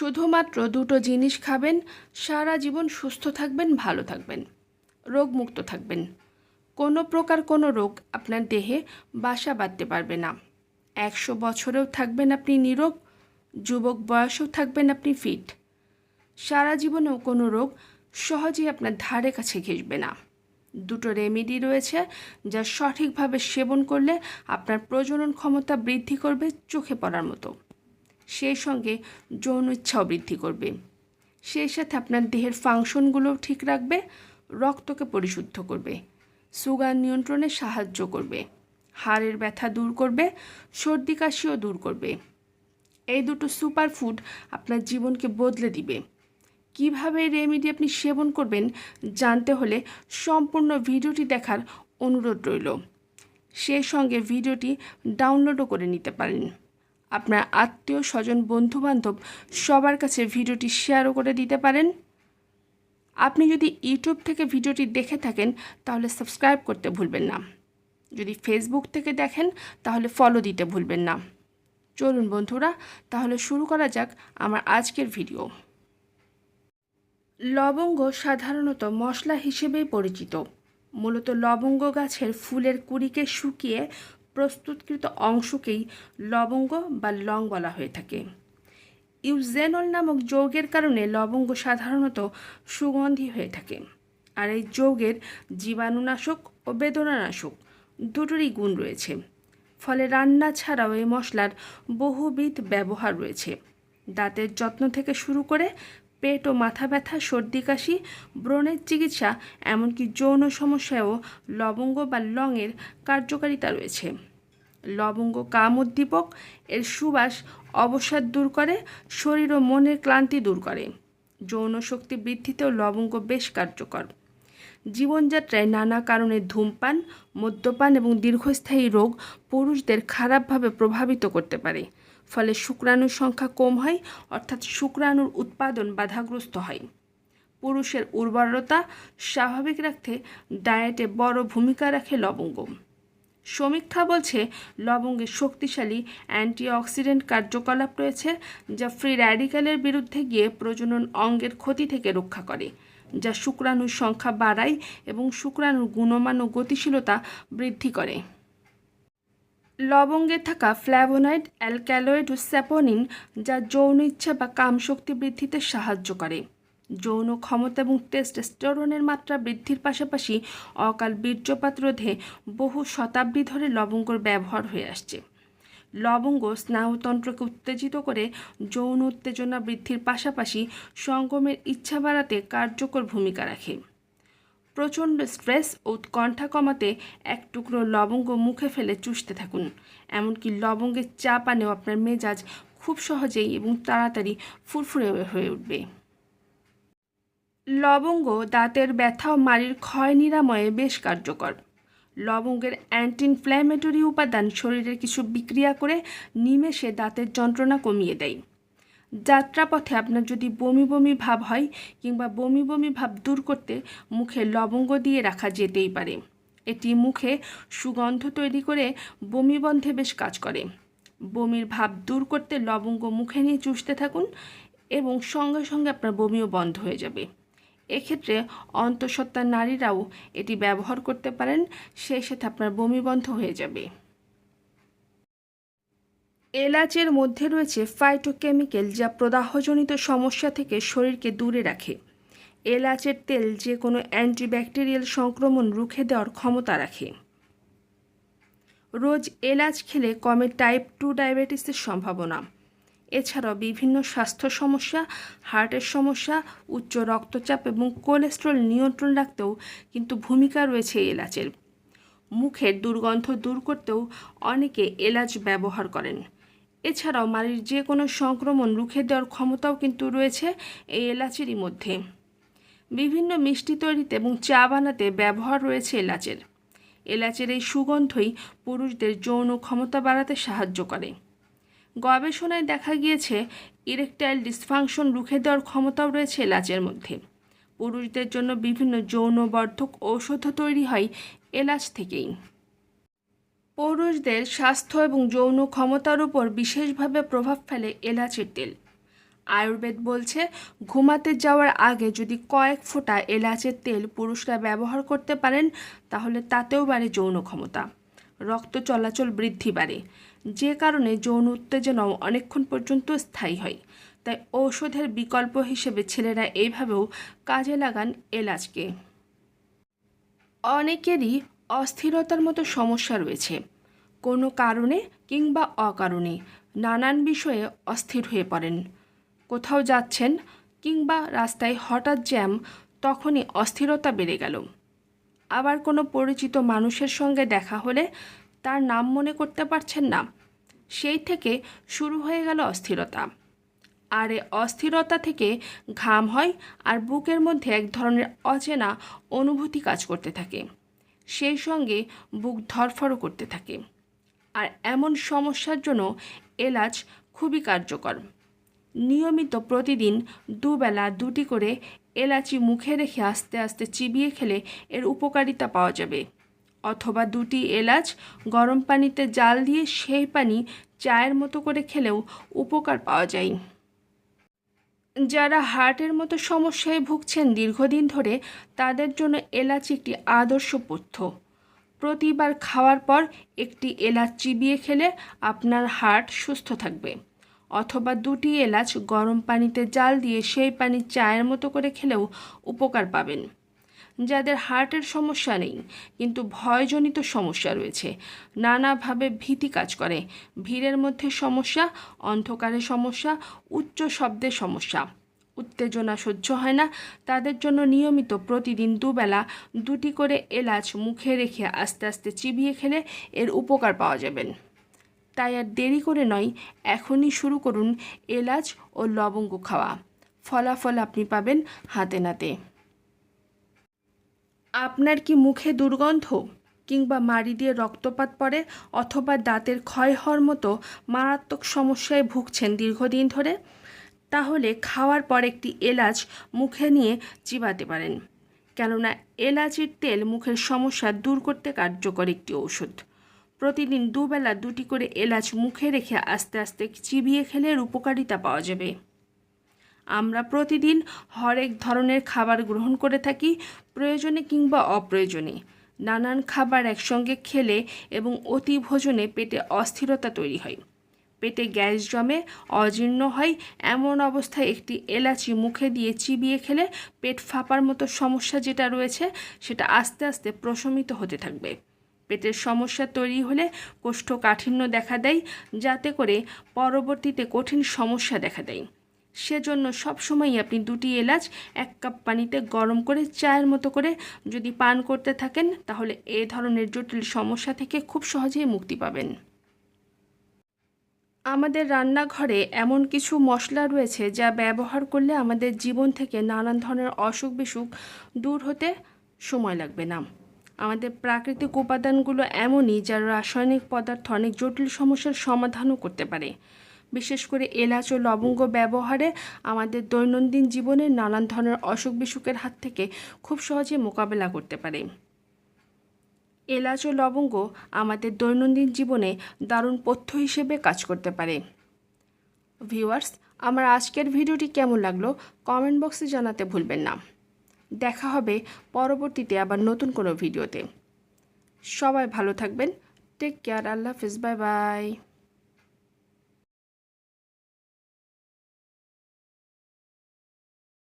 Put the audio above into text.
শুধুমাত্র দুটো জিনিস খাবেন, সারা জীবন সুস্থ থাকবেন, ভালো থাকবেন। রোগমুক্ত থাকবেন। কোনো প্রকার কোনো রোগ আপনার দেহে বাসা বাঁধতে পারবে না। একশো বছরেও থাকবেন আপনি নিরোগ, যুবক বয়সেও থাকবেন আপনি ফিট। সারা জীবনেও কোনো রোগ সহজেই আপনার ধারে কাছে ঘেসবে না। দুটো রেমেডি রয়েছে যা সঠিকভাবে সেবন করলে আপনার প্রজনন ক্ষমতা বৃদ্ধি করবে চোখে পড়ার মতো। সেই সঙ্গে যৌন ইচ্ছাও বৃদ্ধি করবে। সেই সাথে আপনার দেহের ফাংশনগুলোও ঠিক রাখবে, রক্তকে পরিশুদ্ধ করবে, সুগার নিয়ন্ত্রণে সাহায্য করবে, হাড়ের ব্যথা দূর করবে, সর্দি কাশিও দূর করবে। এই দুটো সুপার ফুড আপনার জীবনকে বদলে দিবে। কীভাবে রেমেডি আপনি সেবন করবেন জানতে হলে সম্পূর্ণ ভিডিওটি দেখার অনুরোধ রইল। সেই সঙ্গে ভিডিওটি ডাউনলোডও করে নিতে পারেন। আপনার আত্মীয়, স্বজন, বন্ধুবান্ধব সবার কাছে ভিডিওটি শেয়ারও করে দিতে পারেন। আপনি যদি ইউটিউব থেকে ভিডিওটি দেখে থাকেন, তাহলে সাবস্ক্রাইব করতে ভুলবেন না। যদি ফেসবুক থেকে দেখেন, তাহলে ফলো দিতে ভুলবেন না। চলুন বন্ধুরা, তাহলে শুরু করা যাক আমার আজকের ভিডিও। লবঙ্গ সাধারণত মশলা হিসেবেই পরিচিত। মূলত লবঙ্গ গাছের ফুলের কুড়িকে শুকিয়ে প্রস্তুতকৃত অংশকেই লবঙ্গ বা লং বলা হয়ে থাকে। ইউজেনল নামক যৌগের কারণে লবঙ্গ সাধারণত সুগন্ধি হয়ে থাকে। আর এই যৌগের জীবাণুনাশক ও বেদনানাশক দুটোরই গুণ রয়েছে। ফলে রান্না ছাড়াও এই মশলার বহুবিধ ব্যবহার রয়েছে। দাঁতের যত্ন থেকে শুরু করে পেট ও মাথা ব্যথা, সর্দি কাশি, ব্রণের চিকিৎসা, এমনকি যৌন সমস্যায়ও লবঙ্গ বা লংয়ের কার্যকারিতা রয়েছে। লবঙ্গ কাম উদ্দীপক, এর সুবাস অবসাদ দূর করে, শরীর ও মনের ক্লান্তি দূর করে। যৌন শক্তি বৃদ্ধিতেও লবঙ্গ বেশ কার্যকর। জীবনযাত্রায় নানা কারণে ধূমপান, মদ্যপান এবং দীর্ঘস্থায়ী রোগ পুরুষদের খারাপভাবে প্রভাবিত করতে পারে। ফলে শুক্রাণুর সংখ্যা কম হয়, অর্থাৎ শুক্রাণুর উৎপাদন বাধাগ্রস্ত হয়। পুরুষের উর্বরতা স্বাভাবিক রাখতে ডায়েটে বড় ভূমিকা রাখে লবঙ্গ। সমীক্ষা বলছে লবঙ্গে শক্তিশালী অ্যান্টিঅক্সিডেন্ট কার্যকলাপ রয়েছে, যা ফ্রি র্যাডিক্যালের বিরুদ্ধে গিয়ে প্রজনন অঙ্গের ক্ষতি থেকে রক্ষা করে, যা শুক্রাণুর সংখ্যা বাড়ায় এবং শুক্রাণুর গুণমান ও গতিশীলতা বৃদ্ধি করে। লবঙ্গে থাকা ফ্ল্যাভোনাইড, অ্যালক্যালয়েড ও স্যাপোনিন, যা যৌন ইচ্ছা বা কামশক্তি বৃদ্ধিতে সাহায্য করে। যৌন ক্ষমতা এবং টেস্টোস্টেরনের মাত্রা বৃদ্ধির পাশাপাশি অকাল বীর্যপাত রোধে বহু শতাব্দী ধরে লবঙ্গর ব্যবহার হয়ে আসছে। লবঙ্গ স্নায়ুতন্ত্রকে উত্তেজিত করে যৌন উত্তেজনা বৃদ্ধির পাশাপাশি সঙ্গমের ইচ্ছা বাড়াতে কার্যকর ভূমিকা রাখে। প্রচণ্ড স্ট্রেস ও উৎকণ্ঠা কমাতে এক টুকরো লবঙ্গ মুখে ফেলে চুষতে থাকুন। এমনকি লবঙ্গের চা পানেও আপনার মেজাজ খুব সহজেই এবং তাড়াতাড়ি ফুরফুরে হয়ে উঠবে। লবঙ্গ, দাঁতের ব্যথা ও মাড়ির ক্ষয় নিরাময়ে বেশ কার্যকর। লবঙ্গের অ্যান্টি ইনফ্ল্যামেটরি উপাদান শরীরের কিছু বিক্রিয়া করে নিমেষে দাঁতের যন্ত্রণা কমিয়ে দেয়। যাত্রাপথে আপনার যদি বমি বমি ভাব হয় কিংবা বমি বমি ভাব দূর করতে মুখে লবঙ্গ দিয়ে রাখা যেতেই পারে। এটি মুখে সুগন্ধ তৈরি করে বমি বন্ধে বেশ কাজ করে। বমির ভাব দূর করতে লবঙ্গ মুখে নিয়ে চুষতে থাকুন এবং সঙ্গে সঙ্গে আপনার বমিও বন্ধ হয়ে যাবে। এক্ষেত্রে অন্তঃসত্ত্বা নারীরাও এটি ব্যবহার করতে পারেন সেই সাথে আপনার বমি বন্ধ হয়ে যাবে। এলাচের মধ্যে রয়েছে ফাইটোকেমিক্যাল যা প্রদাহজনিত সমস্যা থেকে শরীরকে দূরে রাখে। এলাচের তেল যে কোনো অ্যান্টিব্যাকটেরিয়াল সংক্রমণ রুখে দেওয়ার ক্ষমতা রাখে। রোজ এলাচ খেলে কমে টাইপ টু ডায়াবেটিসের সম্ভাবনা। এছাড়াও বিভিন্ন স্বাস্থ্য সমস্যা, হার্টের সমস্যা, উচ্চ রক্তচাপ এবং কোলেস্ট্রল নিয়ন্ত্রণ রাখতেও কিন্তু ভূমিকা রয়েছে এলাচের। মুখের দুর্গন্ধ দূর করতেও অনেকে এলাচ ব্যবহার করেন। এছাড়াও মাড়ির যে কোনো সংক্রমণ রুখে দেওয়ার ক্ষমতাও কিন্তু রয়েছে এই এলাচেরই মধ্যে। বিভিন্ন মিষ্টি তৈরিতে এবং চা বানাতে ব্যবহার রয়েছে এলাচের। এলাচের এই সুগন্ধই পুরুষদের যৌন ক্ষমতা বাড়াতে সাহায্য করে। গবেষণায় দেখা গিয়েছে, ইরেকটাইল ডিসফাংশন রুখে দেওয়ার ক্ষমতাও রয়েছে এলাচের মধ্যে। পুরুষদের জন্য বিভিন্ন যৌনবর্ধক ঔষধ তৈরি হয় এলাচ থেকেই। পুরুষদের স্বাস্থ্য এবং যৌন ক্ষমতার উপর বিশেষভাবে প্রভাব ফেলে এলাচের তেল। আয়ুর্বেদ বলছে, ঘুমাতে যাওয়ার আগে যদি কয়েক ফোঁটা এলাচের তেল পুরুষরা ব্যবহার করতে পারেন, তাহলে তাতেও বাড়ে যৌন ক্ষমতা। রক্ত চলাচল বৃদ্ধি বাড়ে। যে কারণে যৌন উত্তেজনাও অনেকক্ষণ পর্যন্ত স্থায়ী হয়। তাই ঔষধের বিকল্প হিসেবে ছেলেরা এইভাবেও কাজে লাগান এলাচকে। অনেকেরই অস্থিরতার মতো সমস্যা রয়েছে। কোনো কারণে কিংবা অকারণে নানান বিষয়ে অস্থির হয়ে পড়েন। কোথাও যাচ্ছেন কিংবা রাস্তায় হঠাৎ জ্যাম, তখনই অস্থিরতা বেড়ে গেল। আবার কোনো পরিচিত মানুষের সঙ্গে দেখা হলে তার নাম মনে করতে পারছেন না। সেই থেকে শুরু হয়ে গেল অস্থিরতা। আর এ অস্থিরতা থেকে ঘাম হয় আর বুকের মধ্যে এক ধরনের অচেনা অনুভূতি কাজ করতে থাকে। সেই সঙ্গে বুক ধরফরও করতে থাকে। আর এমন সমস্যার জন্য এলাচ খুবই কার্যকর। নিয়মিত প্রতিদিন দুবেলা দুটি করে এলাচি মুখে রেখে আস্তে আস্তে চিবিয়ে খেলে এর উপকারিতা পাওয়া যাবে। অথবা দুটি এলাচ গরম পানিতে জাল দিয়ে সেই পানি চায়ের মতো করে খেলেও উপকার পাওয়া যায়। যারা হার্টের মতো সমস্যায় ভুগছেন দীর্ঘদিন ধরে, তাদের জন্য এলাচ একটি আদর্শ পথ্য। প্রতিবার খাওয়ার পর একটি এলাচ চিবিয়ে খেলে আপনার হার্ট সুস্থ থাকবে। অথবা দুটি এলাচ গরম পানিতে জাল দিয়ে সেই পানি চায়ের মতো করে খেলেও উপকার পাবেন। যাদের হার্টের সমস্যা নেই, কিন্তু ভয়জনিত সমস্যা রয়েছে, নানাভাবে ভীতি কাজ করে। ভিড়ের মধ্যে সমস্যা, অন্ধকারে সমস্যা, উচ্চ শব্দের সমস্যা। উত্তেজনা সহ্য হয় না, তাদের জন্য নিয়মিত প্রতিদিন দুবেলা দুটি করে এলাচ মুখে রেখে আস্তে আস্তে চিবিয়ে খেলে এর উপকার পাওয়া যাবেন। তাই আর দেরি করে নয়, এখনই শুরু করুন এলাচ ও লবঙ্গ খাওয়া। ফলাফল আপনি পাবেন হাতে নাতে। আপনার কি মুখে দুর্গন্ধ কিংবা মাড়ি দিয়ে রক্তপাত পড়ে অথবা দাঁতের ক্ষয় হওয়ার মতো মারাত্মক সমস্যায় ভুগছেন দীর্ঘদিন ধরে? তাহলে খাওয়ার পর একটি এলাচ মুখে নিয়ে চিবাতে পারেন। কেননা এলাচির তেল মুখের সমস্যা দূর করতে কার্যকর একটি ঔষধ। প্রতিদিন দুবেলা দুটি করে এলাচ মুখে রেখে আস্তে আস্তে চিবিয়ে খেলে উপকারিতা পাওয়া যাবে। আমরা প্রতিদিন হরেক ধরনের খাবার গ্রহণ করে থাকি, প্রয়োজনে কিংবা অপ্রয়োজনে। নানান খাবার একসঙ্গে খেলে এবং অতি ভোজনে পেটে অস্থিরতা তৈরি হয়। পেটে গ্যাস জমে, অজীর্ণ হয়, এমন অবস্থায় একটি এলাচি মুখে দিয়ে চিবিয়ে খেলে পেট ফাঁপার মতো সমস্যা যেটা রয়েছে, সেটা আস্তে আস্তে প্রশমিত হতে থাকবে। পেটের সমস্যা তৈরি হলে কোষ্ঠকাঠিন্য দেখা দেয়, যাতে করে পরবর্তীতে কঠিন সমস্যা দেখা দেয়। সেজন্য সবসময়ই আপনি দুটি এলাচ, এক কাপ পানিতে গরম করে চায়ের মতো করে যদি পান করতে থাকেন, তাহলে এ ধরনের জটিল সমস্যা থেকে খুব সহজেই মুক্তি পাবেন। আমাদের রান্নাঘরে এমন কিছু মশলা রয়েছে যা ব্যবহার করলে আমাদের জীবন থেকে নানান ধরনের অসুখ বিসুখ দূর হতে সময় লাগবে না। আমাদের প্রাকৃতিক উপাদানগুলো এমনই যা রাসায়নিক পদার্থ অনেক জটিল সমস্যার সমাধানও করতে পারে। বিশেষ করে এলাচ ও লবঙ্গ ব্যবহারে আমাদের দৈনন্দিন জীবনে নানান ধরনের অসুখ বিসুখের হাত থেকে খুব সহজে মোকাবেলা করতে পারে। এলাচ ও লবঙ্গ আমাদের দৈনন্দিন জীবনে দারুণ পথ্য হিসেবে কাজ করতে পারে। ভিউয়ার্স, আমার আজকের ভিডিওটি কেমন লাগল? কমেন্ট বক্সে জানাতে ভুলবেন না। দেখা হবে পরবর্তীতে আবার নতুন কোনো ভিডিওতে। সবাই ভালো থাকবেন। টেক কেয়ার আল্লাহ হাফিজ বাই বাই